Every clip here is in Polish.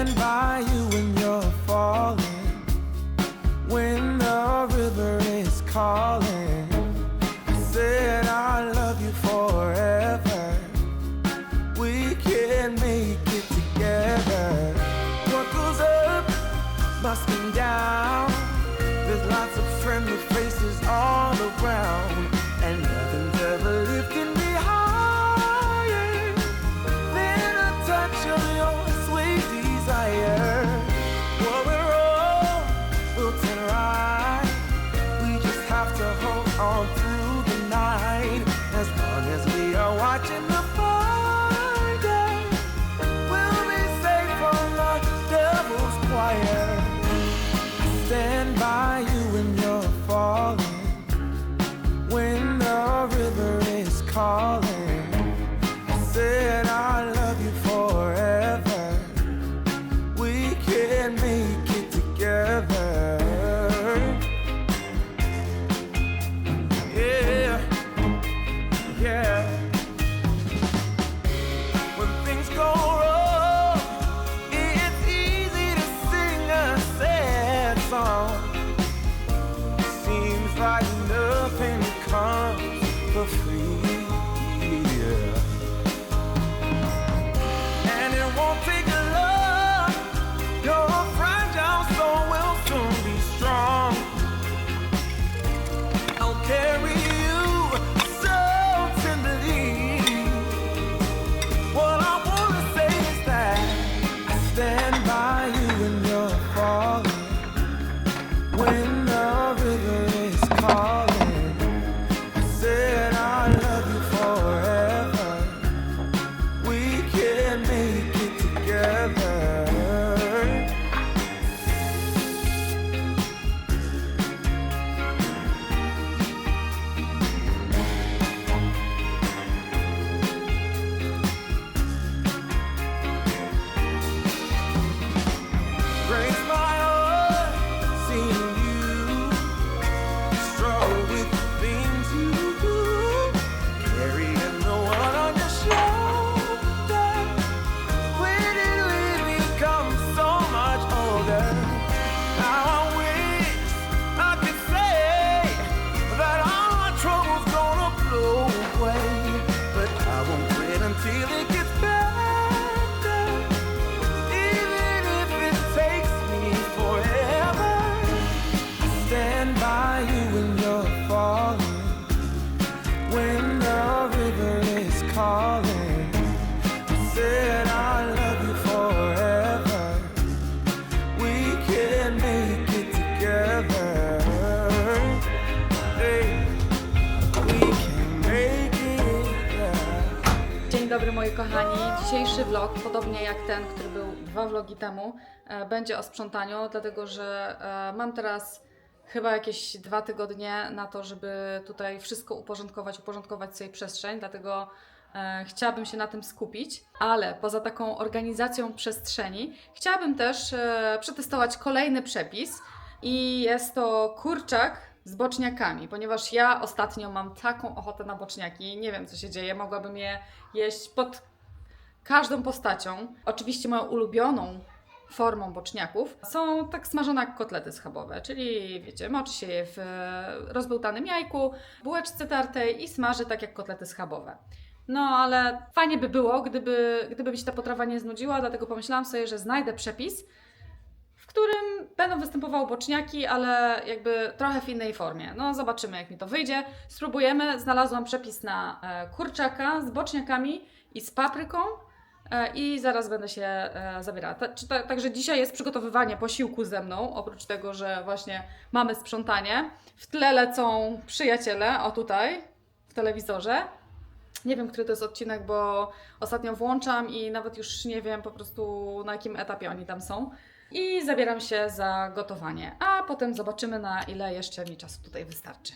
stand by moi kochani. Dzisiejszy vlog, podobnie jak ten, który był dwa vlogi temu, e, będzie o sprzątaniu, dlatego że e, mam teraz chyba jakieś dwa tygodnie na to, żeby tutaj wszystko uporządkować, uporządkować sobie przestrzeń, dlatego e, chciałabym się na tym skupić, ale poza taką organizacją przestrzeni chciałabym też przetestować kolejny przepis i jest to kurczak z boczniakami, ponieważ ja ostatnio mam taką ochotę na boczniaki, nie wiem co się dzieje, mogłabym je jeść pod każdą postacią. Oczywiście moją ulubioną formą boczniaków są tak smażone jak kotlety schabowe, czyli wiecie, moczy się je w e, rozbełtanym jajku, bułeczce tartej i smaży tak jak kotlety schabowe. No, ale fajnie by było, gdyby, gdyby mi się ta potrawa nie znudziła, dlatego pomyślałam sobie, że znajdę przepis, którym będą występowały boczniaki, ale jakby trochę w innej formie. No, zobaczymy, jak mi to wyjdzie. Spróbujemy. Znalazłam przepis na e, kurczaka z boczniakami i z papryką. E, I zaraz będę się e, zabierała. Także dzisiaj jest przygotowywanie posiłku ze mną, oprócz tego, że właśnie mamy sprzątanie. W tle lecą przyjaciele, o tutaj, w telewizorze. Nie wiem, który to jest odcinek, bo ostatnio włączam i nawet już nie wiem po prostu na jakim etapie oni tam są. I zabieram się za gotowanie, a potem zobaczymy na ile jeszcze mi czasu tutaj wystarczy.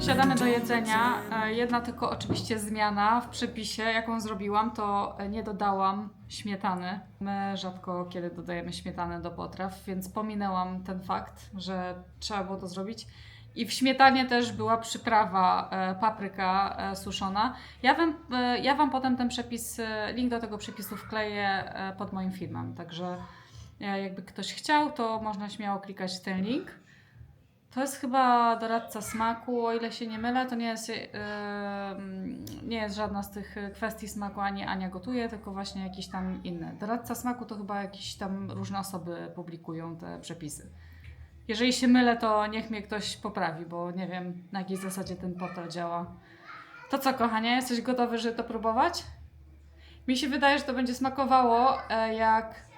Siadamy do jedzenia. E, Jedna tylko oczywiście zmiana w przepisie, jaką zrobiłam, to nie dodałam śmietany. My rzadko kiedy dodajemy śmietanę do potraw, więc pominęłam ten fakt, że trzeba było to zrobić. I w śmietanie też była przyprawa e, papryka e, suszona. Ja wam, ja wam potem ten przepis, link do tego przepisu wkleję pod moim filmem. Także jakby ktoś chciał, to można śmiało klikać w ten link. To jest chyba doradca smaku, o ile się nie mylę, to nie jest, yy, nie jest żadna z tych kwestii smaku, ani Ania gotuje, tylko właśnie jakiś tam inny. Doradca smaku to chyba jakieś tam różne osoby publikują te przepisy. Jeżeli się mylę, to niech mnie ktoś poprawi, bo nie wiem na jakiej zasadzie ten portal działa. To co, kochanie, jesteś gotowy, żeby to próbować? Mi się wydaje, że to będzie smakowało e, jak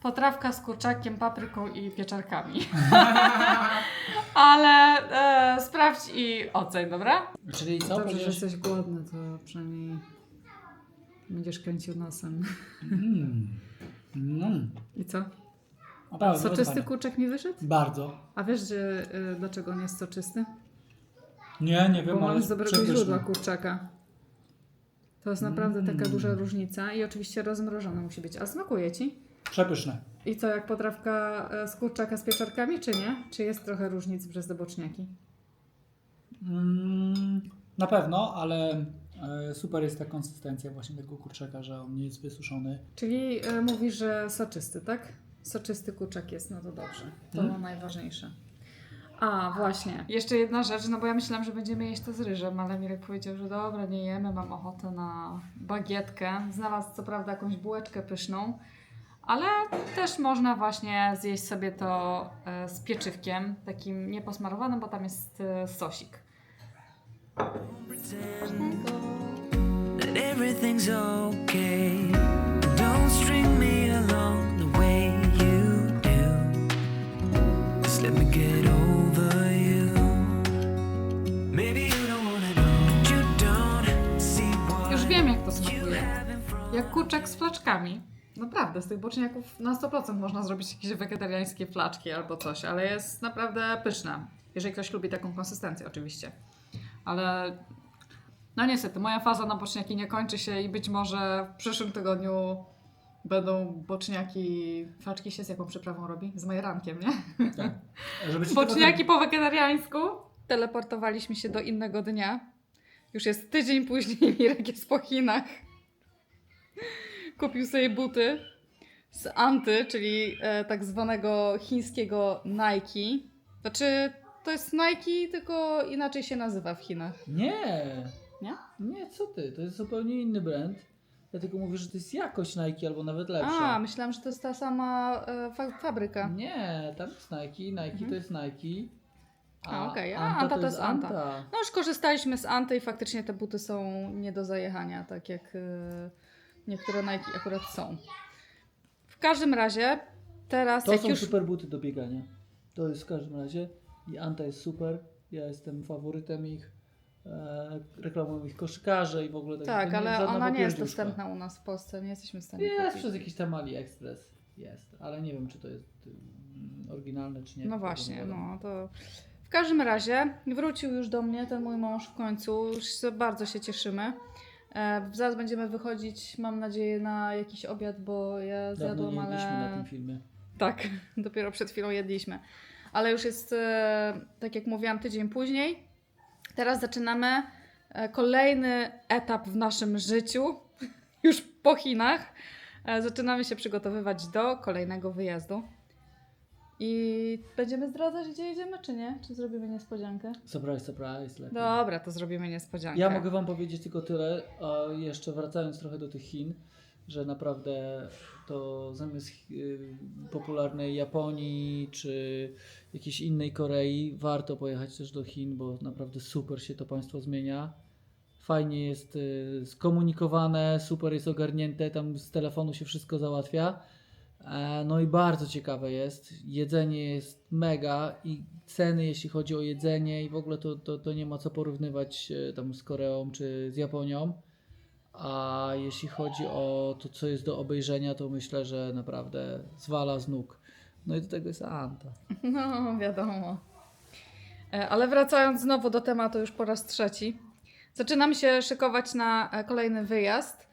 potrawka z kurczakiem, papryką i pieczarkami. Ale e, sprawdź i oceń, dobra? Czyli co? Dobrze, że Będziesz... jesteś głodny, to przynajmniej będziesz kręcił nosem. Mm. Mm. I co? Naprawdę, Soczysty bardzo kurczak mi wyszedł? Bardzo. A wiesz, że, y, dlaczego on jest soczysty? Nie, nie wiem, Bo ale mam z dobrego przepyszny. źródła kurczaka. To jest naprawdę taka Mm. duża różnica i oczywiście rozmrożony musi być. A smakuje Ci? Przepyszne. I co, jak potrawka e, z kurczaka z pieczarkami, czy nie? Czy jest trochę różnic przez te boczniaki? Mm, na pewno, ale e, super jest ta konsystencja właśnie tego kurczaka, że on nie jest wysuszony. Czyli e, mówisz, że soczysty, tak? Soczysty kurczak jest, no to dobrze. To Mm. najważniejsze. A, właśnie. Jeszcze jedna rzecz, no bo ja myślałam, że będziemy jeść to z ryżem, ale Mirek powiedział, że dobra, nie jemy, mam ochotę na bagietkę. Znalazł co prawda jakąś bułeczkę pyszną, ale też można właśnie zjeść sobie to e, z pieczywkiem, takim nieposmarowanym, bo tam jest e, sosik. Już wiem, jak to smakuje. Jak kurczak z flaczkami. Naprawdę, z tych boczniaków na 100% można zrobić jakieś wegetariańskie flaczki albo coś, ale jest naprawdę pyszna. Jeżeli ktoś lubi taką konsystencję, oczywiście. Ale no niestety, moja faza na boczniaki nie kończy się i być może w przyszłym tygodniu będą boczniaki. Flaczki się z jaką przyprawą robi? Z majerankiem, nie? Tak. Boczniaki po wegetariańsku. Teleportowaliśmy się do innego dnia. Już jest tydzień później, Mirek jest po Chinach. Kupił sobie buty z Anty, czyli e, tak zwanego chińskiego Nike. Znaczy, to jest Nike, tylko inaczej się nazywa w Chinach. Nie. Nie? Nie, co ty? To jest zupełnie inny brand. Ja tylko mówię, że to jest jakość Nike albo nawet lepsza. A, myślałam, że to jest ta sama e, fa- fabryka. Nie, tam jest Nike, Nike Mhm. to jest Nike. A, okej. A, Anta, Anta to jest Anta. Anta. No już korzystaliśmy z Anty i faktycznie te buty są nie do zajechania, tak jak e, niektóre Nike akurat są. W każdym razie teraz To jak są już... super buty do biegania. To jest w każdym razie. I Anta jest super. Ja jestem faworytem ich. E, reklamują ich koszykarze i w ogóle tak. Tak, ale ona nie jest dostępna u nas w Polsce, nie jesteśmy w stanie Jest kupić. przez jakiś tam AliExpress. Jest, ale nie wiem, czy to jest mm, oryginalne, czy nie. No właśnie, no to W każdym razie wrócił już do mnie ten mój mąż w końcu. Już bardzo się cieszymy. E, zaraz będziemy wychodzić, mam nadzieję, na jakiś obiad, bo ja Dawno zjadłam, nie ale... na tym filmie. Tak, dopiero przed chwilą jedliśmy. Ale już jest, e, tak jak mówiłam, tydzień później. Teraz zaczynamy e, kolejny etap w naszym życiu, już po Chinach. Zaczynamy się przygotowywać do kolejnego wyjazdu. I będziemy zdradzać, gdzie jedziemy, czy nie? Czy zrobimy niespodziankę? Surprise, surprise. Lepiej. Dobra, to zrobimy niespodziankę. Ja mogę Wam powiedzieć tylko tyle, a jeszcze wracając trochę do tych Chin, że naprawdę to zamiast y, popularnej Japonii czy jakiejś innej Korei, warto pojechać też do Chin, bo naprawdę super się to państwo zmienia. Fajnie jest y, skomunikowane, super jest ogarnięte, tam z telefonu się wszystko załatwia. E, No i bardzo ciekawe jest. Jedzenie jest mega i ceny, jeśli chodzi o jedzenie i w ogóle to, to, to nie ma co porównywać e, tam z Koreą czy z Japonią. A jeśli chodzi o to, co jest do obejrzenia, to myślę, że naprawdę zwala z nóg. No i do tego jest Anta. No, wiadomo. E, Ale wracając znowu do tematu już po raz trzeci. Zaczynam się szykować na kolejny wyjazd.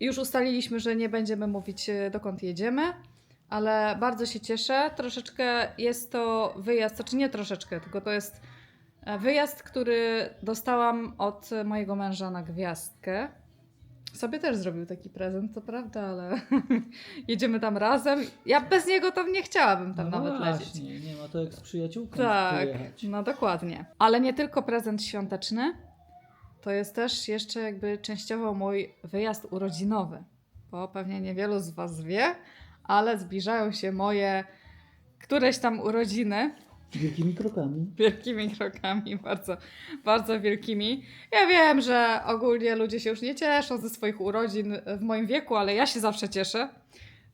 Już ustaliliśmy, że nie będziemy mówić e, dokąd jedziemy, ale bardzo się cieszę. Troszeczkę jest to wyjazd, znaczy nie troszeczkę, tylko to jest e, wyjazd, który dostałam od mojego męża na gwiazdkę. Sobie też zrobił taki prezent, to prawda, ale jedziemy tam razem. Ja bez niego tam nie chciałabym tam no nawet lecieć. właśnie, nie ma to jak z przyjaciółką Tak, pojechać. no dokładnie. Ale nie tylko prezent świąteczny, to jest też jeszcze jakby częściowo mój wyjazd urodzinowy. Bo pewnie niewielu z Was wie, ale zbliżają się moje któreś tam urodziny Wielkimi krokami. wielkimi krokami, bardzo, bardzo wielkimi. Ja wiem, że ogólnie ludzie się już nie cieszą ze swoich urodzin w moim wieku, ale ja się zawsze cieszę.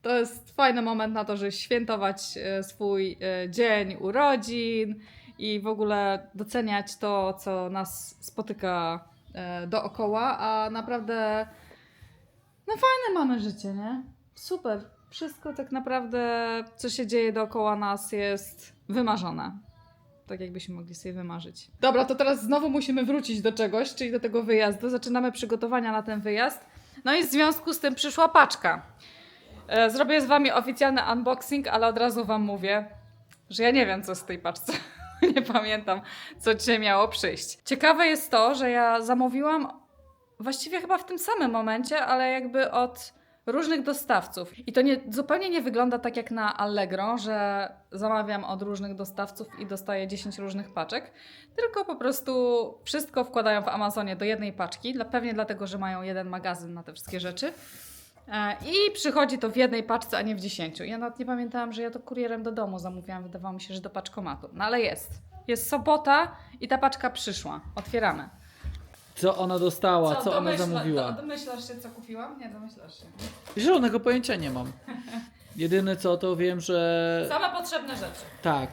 To jest fajny moment na to, żeby świętować e, swój e, dzień urodzin i w ogóle doceniać to, co nas spotyka dookoła, a naprawdę no fajne mamy życie, nie? Super. Wszystko tak naprawdę, co się dzieje dookoła nas jest wymarzone. Tak jakbyśmy mogli sobie wymarzyć. Dobra, to teraz znowu musimy wrócić do czegoś, czyli do tego wyjazdu. Zaczynamy przygotowania na ten wyjazd. No i w związku z tym przyszła paczka. E, Zrobię z wami oficjalny unboxing, ale od razu wam mówię, że ja nie wiem, co w tej paczce. nie pamiętam, co dzisiaj miało przyjść. Ciekawe jest to, że ja zamówiłam właściwie chyba w tym samym momencie, ale jakby od różnych dostawców. I to nie, zupełnie nie wygląda tak jak na Allegro, że zamawiam od różnych dostawców i dostaję 10 różnych paczek, tylko po prostu wszystko wkładają w Amazonie do jednej paczki, pewnie dlatego, że mają jeden magazyn na te wszystkie rzeczy. E, I przychodzi to w jednej paczce, a nie w dziesięciu. Ja nawet nie pamiętałam, że ja to kurierem do domu zamówiłam. Wydawało mi się, że do paczkomatu. No ale jest. Jest sobota i ta paczka przyszła. Otwieramy. Co ona dostała, co, ona zamówiła? domyślasz się, co kupiłam? Nie, domyślasz się. Zielonego pojęcia nie mam. Jedyne co, to wiem, że Same potrzebne rzeczy. tak,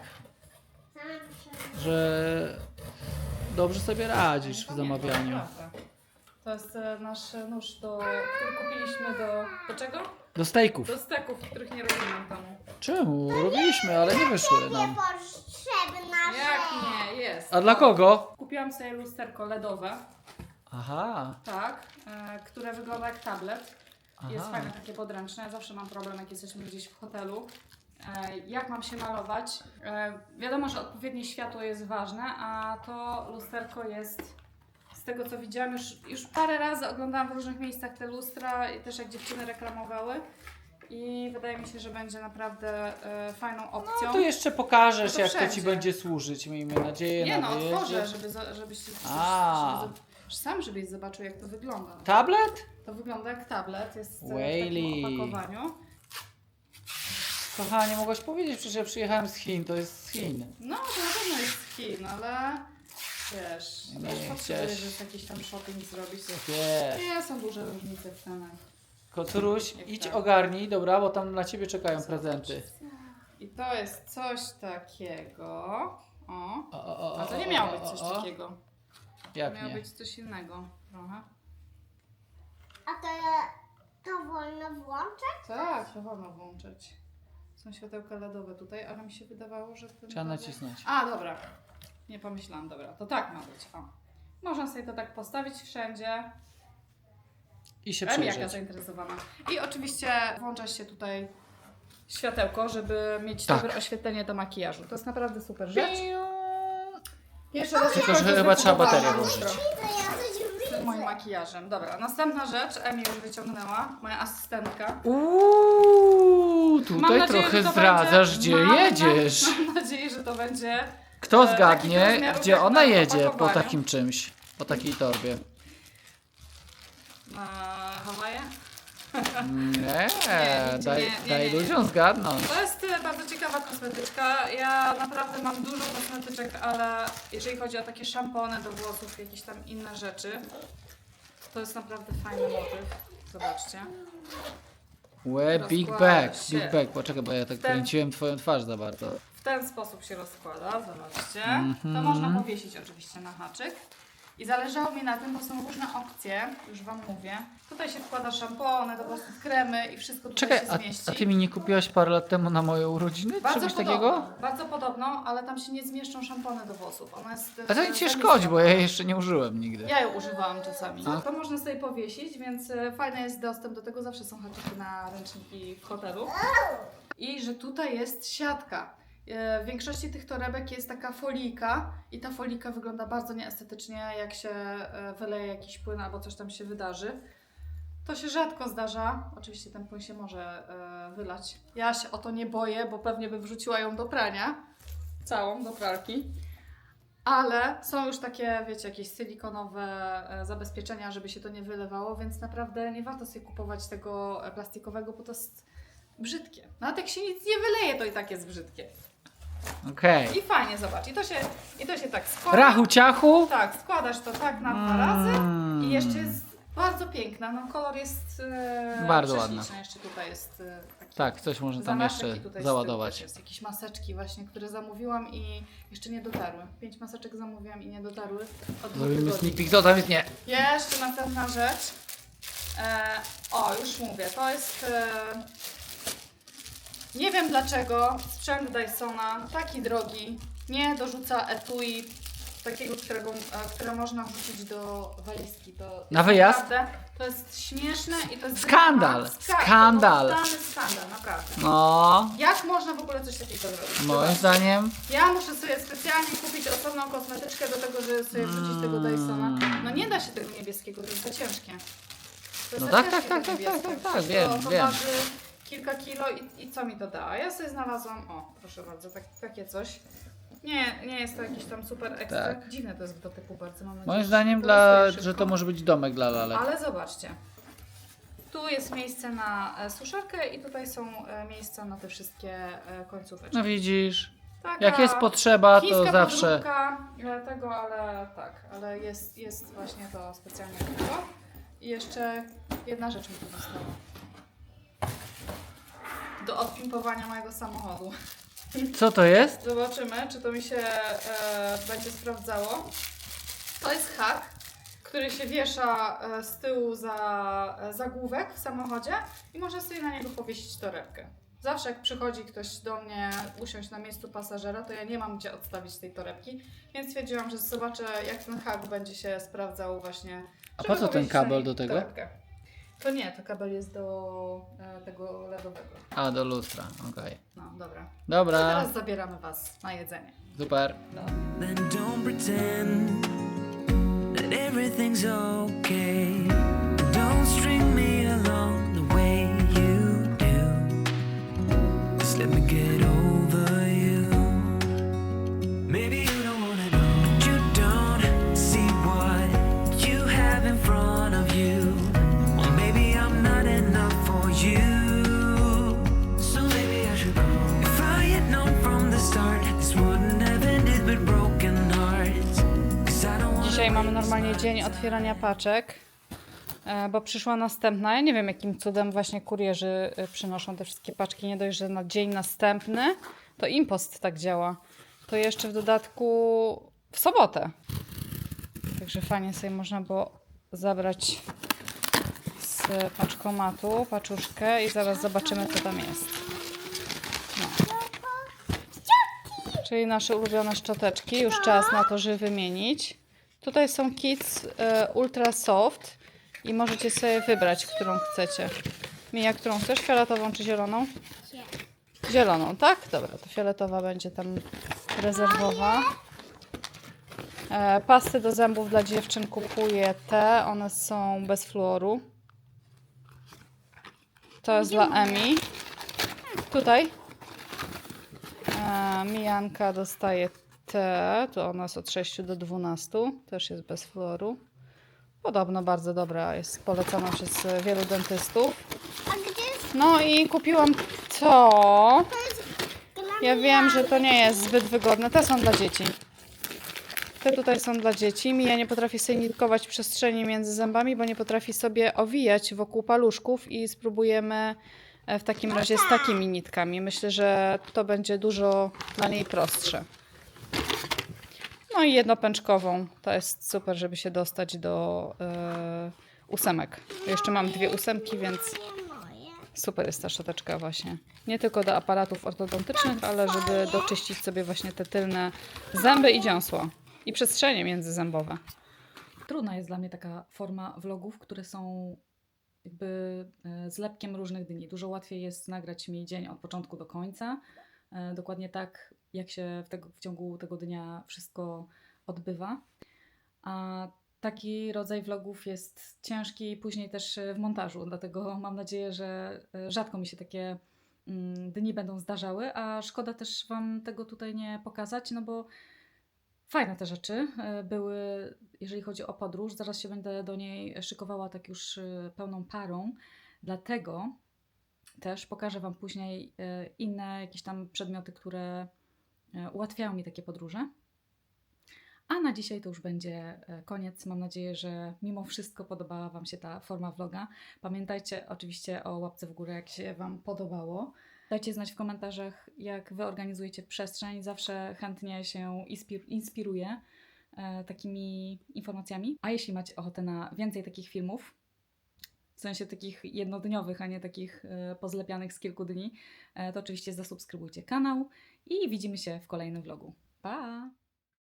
że dobrze sobie radzisz w zamawianiu. Naprawdę. To jest e, nasz nóż, do, który kupiliśmy do... Do czego? Do stejków. Do steków, których nie robimy w domu. Czemu? Robiliśmy, ale nie wyszły nam. Niepotrzebna Jak nie? Jest. A dla kogo? Kupiłam sobie lusterko LEDowe, Aha. tak, e, które wygląda jak tablet. Jest Aha. fajne, takie podręczne. Ja zawsze mam problem, jak jesteśmy gdzieś w hotelu. E, jak mam się malować? E, wiadomo, że odpowiednie światło jest ważne, a to lusterko jest, z tego co widziałam, już, już parę razy oglądałam w różnych miejscach te lustra i też jak dziewczyny reklamowały. I wydaje mi się, że będzie naprawdę e, fajną opcją. No to jeszcze pokażesz, No to jak to ci wszędzie. będzie służyć, miejmy nadzieję, Nie na no, wyjeździe. otworzę, żeby, za- żebyś, A. sam żebyś zobaczył, jak to wygląda. Tablet? To wygląda jak tablet, jest e, w Whaley. takim opakowaniu. Kochanie, mogłaś powiedzieć, przecież ja przyjechałem z Chin, to jest z Chin. No, to na pewno jest z Chin, ale wiesz, Nie, też potrzebujesz chciałaś- żeby jakiś tam shopping zrobić. Wiesz. Nie, są duże różnice w cenach. Kocuruś, Jak idź tak. ogarnij, dobra, bo tam na ciebie czekają prezenty. I to jest coś takiego. O. O, o, o, A to nie o, miało o, być coś o, o. takiego. Jak Miało nie? być coś innego trochę. A to, to wolno włączać? Tak, to wolno włączyć. Są światełka LEDowe tutaj, ale mi się wydawało, że ten Trzeba nacisnąć. A, dobra. Nie pomyślałam, dobra, to tak ma być. O. Można sobie to tak postawić wszędzie. I się Em, jaka zainteresowana. I oczywiście włącza się tutaj światełko, żeby mieć Tak. dobre oświetlenie do makijażu. To jest naprawdę super rzecz. Pierwszy raz Tylko, że chyba trzeba baterię włożyć. Moim makijażem. Dobra, następna rzecz. Emi już wyciągnęła, moja asystentka. Uuu, Mam tutaj nadzieję, trochę że to zdradzasz, będzie- gdzie mam, jedziesz. Mam nadzieję, że to będzie. Kto e, zgadnie, rozmiarów, gdzie jak ona na jedzie po opakowaniu. takim czymś? Po takiej torbie? E, Hawaje? Nie, nie, daj, nie, daj nie. ludziom zgadnąć. To jest e, bardzo ciekawa kosmetyczka. Ja naprawdę mam dużo kosmetyczek, ale jeżeli chodzi o takie szampony do włosów, jakieś tam inne rzeczy, to jest naprawdę fajny motyw. Zobaczcie. Łe, big Rozkłada bag, się. big bag. Poczekaj, bo ja tak Ten- kręciłem twoją twarz za bardzo. W ten sposób się rozkłada, zobaczcie. Mhm. To można powiesić oczywiście na haczyk. I zależało mi na tym, bo są różne opcje, już Wam mówię. Tutaj się wkłada szampony, do włosów kremy i wszystko tutaj Czekaj, się a, zmieści. a ty mi nie kupiłaś parę lat temu na moje urodziny? Bardzo Czegoś podobno, takiego? bardzo podobno, ale tam się nie zmieszczą szampony do włosów. Ona jest A to nic nie zamiast- szkodzi, bo ja jej jeszcze nie użyłem nigdy. Ja ją używałam czasami. A? To można sobie powiesić, więc e, fajny jest dostęp do tego. Zawsze są haczyki na ręczniki w hotelu. I że tutaj jest siatka. E, W większości tych torebek jest taka folika i ta folika wygląda bardzo nieestetycznie, jak się e, wyleje jakiś płyn albo coś tam się wydarzy. To się rzadko zdarza. Oczywiście ten płyn się może e, wylać. Ja się o to nie boję, bo pewnie by wrzuciła ją do prania. Całą do pralki. Ale są już takie, wiecie, jakieś silikonowe zabezpieczenia, żeby się to nie wylewało, więc naprawdę nie warto sobie kupować tego plastikowego, bo to jest brzydkie. Nawet jak się nic nie wyleje, to i tak jest brzydkie. Okej. I fajnie, zobacz. I to się, i to się tak składa. Rachu ciachu? Tak, składasz to tak na dwa razy Mm. i jeszcze jest bardzo piękna. No kolor jest e, Bardzo prześliczny. ładna. Jeszcze tutaj jest e, taki Tak, coś można tam jeszcze i tutaj z tyłu załadować. Jest jakieś maseczki właśnie, które zamówiłam i jeszcze nie dotarły. Pięć maseczek zamówiłam i nie dotarły. Od dwóch Zrobimy tygodni. sneak peek, co tam jest? Nie. Jeszcze następna rzecz. E, o, już mówię, to jest. E, nie wiem dlaczego sprzęt Dysona, taki drogi, nie dorzuca etui takiego, którego, e, które można wrzucić do walizki. To Na wyjazd? Naprawdę, to jest śmieszne i to jest. Skandal, Ska- skandal. To jest skandal, naprawdę. No, Jak można w ogóle coś takiego zrobić? moim zdaniem. Ja muszę sobie specjalnie kupić osobną kosmetyczkę do tego, żeby sobie wrzucić tego Dysona. No nie da się tego niebieskiego, to jest za ciężkie. To jest No za tak, ciężkie tak, tak, tak, niebieskie. tak, tak, wiem, to, to wiem. waży kilka kilo i, i co mi to da? Ja sobie znalazłam, o proszę bardzo, tak, takie coś. Nie, nie jest to jakiś tam super ekstra. Tak. Dziwne to jest w dotyku bardzo, mam nadzieję, Moim że zdaniem, to dla, że to może być domek dla lalek. Ale zobaczcie. Tu jest miejsce na e, suszarkę i tutaj są e, miejsca na te wszystkie e, końcóweczki. No widzisz, Taka jak jest potrzeba, to chińska zawsze. podróbka, e, tego, ale tak, ale jest, jest właśnie to specjalnie do tego. I jeszcze jedna rzecz mi tu została. Do odpimpowania mojego samochodu. Co to jest? Zobaczymy, czy to mi się e, będzie sprawdzało. To jest hak, który się wiesza e, z tyłu za e, zagłówek w samochodzie i można sobie na niego powiesić torebkę. Zawsze jak przychodzi ktoś do mnie usiąść na miejscu pasażera, to ja nie mam gdzie odstawić tej torebki, więc stwierdziłam, że zobaczę jak ten hak będzie się sprawdzał właśnie. A żeby po co ten powiesić na kabel nim do tego? torebkę. To nie, to kabel jest do e, tego ledowego. A, do lustra, okej. No, dobra. A Dobra, teraz zabieramy Was na jedzenie. super. Then don't pretend that everything's okay. Don't string me along the way you do. Just let me get Dzisiaj mamy normalnie dzień otwierania paczek, e, bo przyszła następna. Ja nie wiem, jakim cudem właśnie kurierzy e, przynoszą te wszystkie paczki. Nie dość, że na dzień następny, to impost tak działa. To jeszcze w dodatku w sobotę. Także fajnie sobie można było zabrać z paczkomatu paczuszkę i zaraz zobaczymy, co tam jest. No. Czyli nasze ulubione szczoteczki. Już czas na to, żeby wymienić. Tutaj są Kids e, Ultra Soft i możecie sobie wybrać, którą chcecie. Mija, którą chcesz? Fioletową czy zieloną? Zieloną, tak? Dobra, to fioletowa będzie tam rezerwowa. E, pasty do zębów dla dziewczyn kupuję te. One są bez fluoru. To jest dla Emi. Tutaj. E, Mijanka dostaje To ona jest od 6 do 12. Też jest bez fluoru. Podobno bardzo dobra. Jest polecana przez wielu dentystów. A gdzie jest No i kupiłam to. dla Ja wiem, że to nie jest zbyt wygodne. Te są dla dzieci. Te tutaj są dla dzieci. Mija nie potrafi sobie nitkować przestrzeni między zębami, bo nie potrafi sobie owijać wokół paluszków i spróbujemy e, w takim razie z takimi nitkami. Myślę, że to będzie dużo dla niej prostsze. No i jednopęczkową. To jest super, żeby się dostać do e, ósemek. Jeszcze mam dwie ósemki, więc? Super jest ta szczoteczka właśnie. Nie tylko do aparatów ortodontycznych, ale żeby doczyścić sobie właśnie te tylne zęby i dziąsło. I przestrzenie międzyzębowe. Trudna jest dla mnie taka forma vlogów, które są jakby e, zlepkiem różnych dni. Dużo łatwiej jest nagrać mi dzień od początku do końca. E, Dokładnie tak, jak się w, tego, w ciągu tego dnia wszystko odbywa. A taki rodzaj vlogów jest ciężki później też e, w montażu, dlatego mam nadzieję, że e, rzadko mi się takie mm, dni będą zdarzały, a szkoda też Wam tego tutaj nie pokazać, no bo fajne te rzeczy e, były, jeżeli chodzi o podróż. Zaraz się będę do niej szykowała tak już pełną parą, dlatego też pokażę Wam później inne jakieś tam przedmioty, które ułatwiają mi takie podróże. A na dzisiaj to już będzie e, koniec. Mam nadzieję, że mimo wszystko podobała Wam się ta forma vloga. Pamiętajcie oczywiście o łapce w górę, jak się Wam podobało. Dajcie znać w komentarzach, jak Wy organizujecie przestrzeń. Zawsze chętnie się inspir- inspiruję e, takimi informacjami. A jeśli macie ochotę na więcej takich filmów, sensie takich jednodniowych, a nie takich e, pozlepianych z kilku dni, e, to oczywiście zasubskrybujcie kanał i widzimy się w kolejnym vlogu. Pa!